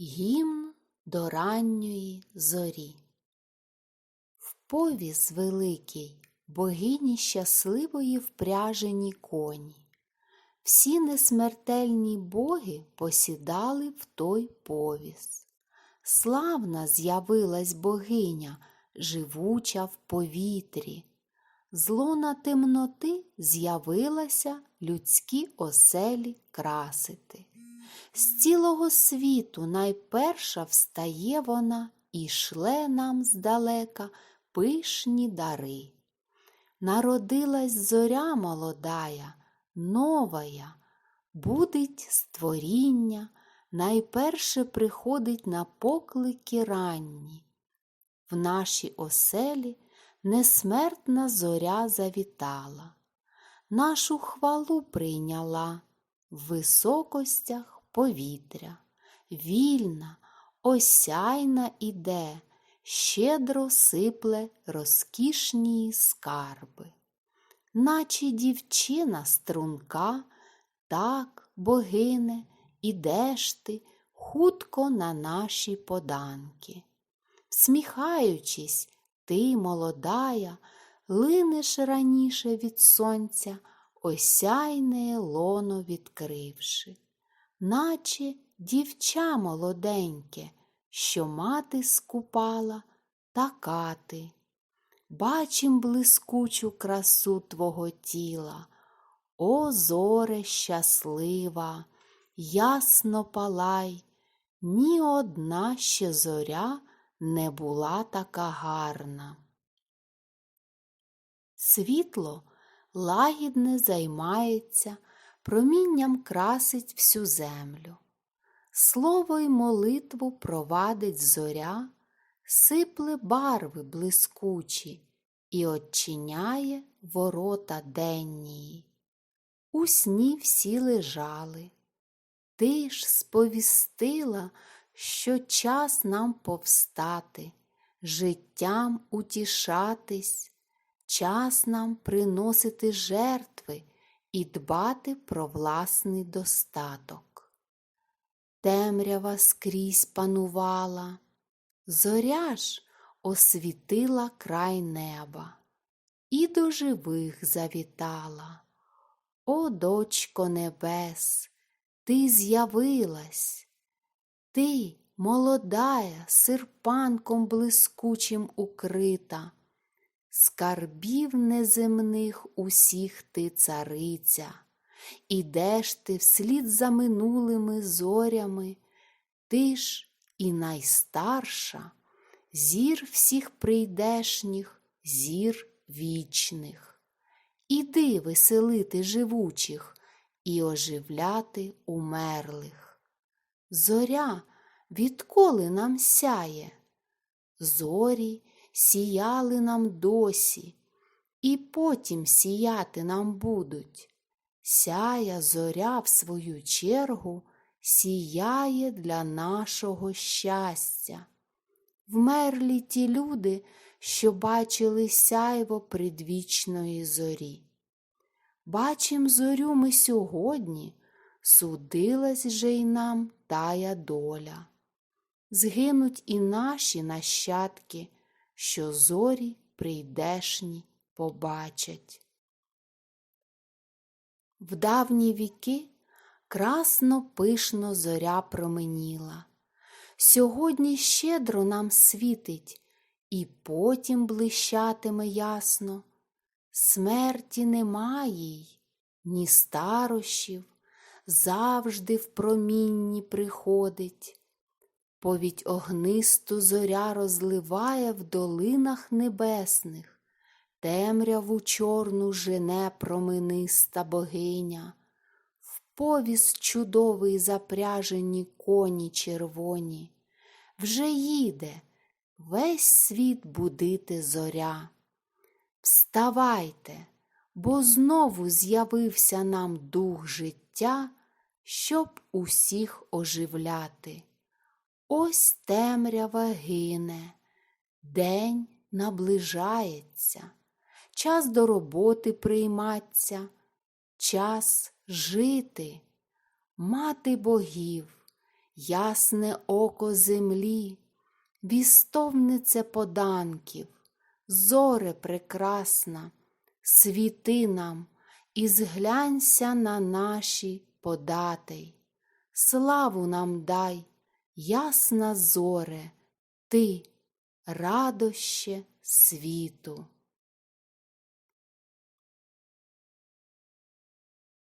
Гімн до ранньої зорі. В повіз великий богині щасливої впряжені коні. Всі несмертельні боги посідали в той повіз. Славна з'явилась богиня, живуча в повітрі. З лона темноти з'явилася людські оселі красити. З цілого світу найперша встає вона і шле нам здалека пишні дари. Народилась зоря молодая, новая, будить створіння, найперше приходить на поклики ранні. В наші оселі несмертна зоря завітала, нашу хвалу прийняла в високостях повітря, вільна, осяйна іде, щедро сипле розкішні скарби. Наче дівчина струнка, так, богине, ідеш ти хутко на наші поданки. Всміхаючись, ти, молодая, линеш раніше від сонця, осяйне лоно відкривши, наче дівча молоденьке, що мати скупала, така ти. Бачим блискучу красу твого тіла, О, зоре щаслива, ясно палай, ні одна ще зоря не була така гарна. Світло лагідне займається, промінням красить всю землю. Слово й молитву провадить зоря, сипле барви блискучі і очиняє ворота денні. У сні всі лежали. Ти ж сповістила, що час нам повстати, життям утішатись, час нам приносити жертви і дбати про власний достаток. Темрява скрізь панувала, зоря ж освітила край неба і до живих завітала. О, дочко небес, ти з'явилась, ти, молодая, серпанком блискучим укрита, скарбів неземних усіх ти цариця, ідеш ти вслід за минулими зорями, ти ж і найстарша, зір всіх прийдешніх, зір вічних. Іди веселити живучих і оживляти умерлих. Зоря відколи нам сяє, зорі сіяли нам досі, і потім сіяти нам будуть. Сяя зоря, в свою чергу, сіяє для нашого щастя. Вмерлі ті люди, що бачили сяйво предвічної зорі. Бачим зорю ми сьогодні, судилась же й нам тая доля. Згинуть і наші нащадки, що зорі прийдешні побачать. В давні віки красно пишно зоря променіла. Сьогодні щедро нам світить, і потім блищатиме ясно. Смерті немає й, ні старощів, завжди в промінні приходить. Повідь огнисту зоря розливає в долинах небесних, темряву чорну жене промениста богиня, в повіз чудовий запряжені коні червоні, вже їде весь світ будити зоря. Вставайте, бо знову з'явився нам дух життя, щоб усіх оживляти. Ось темрява гине, день наближається, час до роботи прийматься, час жити, мати богів, ясне око землі, вістовнице поданків, зоре прекрасна, світи нам і зглянься на наші податей. Славу нам дай, ясна зоре, ти, радоще світу.